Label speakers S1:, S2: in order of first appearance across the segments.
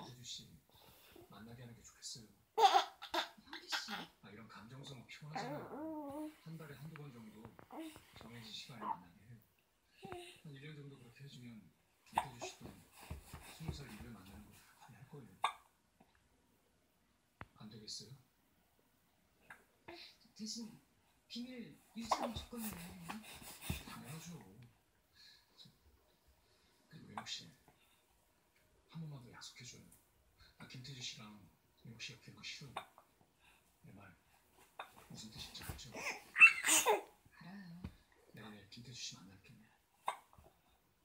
S1: 혜주 씨 만나게 하는 게 좋겠어요.
S2: 현기 씨.
S1: 아, 이런 감정성 피곤하잖아요. 한 달에 한두 번 정도 정해진 시간에 만나게 해요. 한 1년 정도 그렇게 해주면 김태주 씨도 스무 살 이후에 만나는 걸 많이 할 거예요. 안 되겠어요?
S2: 대신 비밀 유지하는 조건이에요.
S1: 당연하죠. 저, 그리고 민혁 씨, 한 번만 더 약속해줘요. 나 김태주 씨랑 씨 옆에 있는 거 싫어요. 내 말 무슨 뜻인지 알죠?
S2: 알아요.
S1: 내가 내일 김태주 씨 만날게.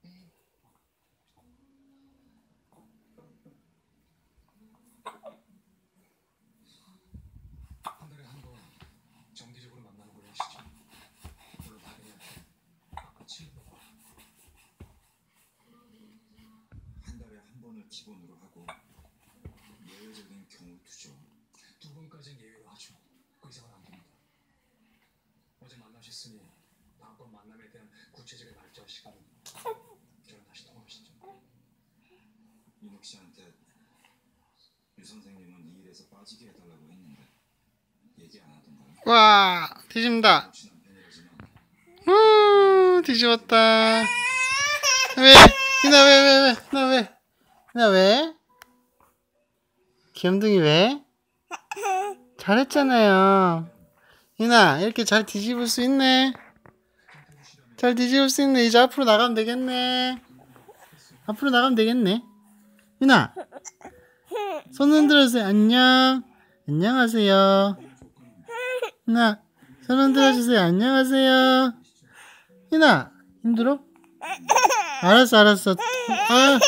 S2: 네.
S1: 한 달에 한 번 정기적으로 만나는 걸로 하시죠. 물론 다빈이한테 아빠 친구
S3: 한 달에 한 번을 기본으로 하고 예외적인 경우 두죠.
S1: 두 번까지는 예외로 하죠. 그 이상은 안 됩니다. 어제 만나셨으니 다음번 만남에 대한 구체적인 날짜와 시간은 저랑 다시 통화하시죠.
S3: 민욱 씨한테 유 선생님은 이 일에서 빠지게 해달라고 했는데 얘기 안 하던가요?
S4: 와
S3: 남편이라지만
S4: 후 뒤집었다 왜? 이나 왜 왜 왜? 나 왜? 나 왜? 귀염둥이 왜? 잘했잖아요. 이나 이렇게 잘 뒤집을 수 있네. 잘 뒤집을 수 있네. 이제 앞으로 나가면 되겠네. 앞으로 나가면 되겠네. 이나 손 흔들어주세요. 안녕. 안녕하세요. 이나 손 흔들어주세요. 안녕하세요. 이나 힘들어? 알았어 알았어. 아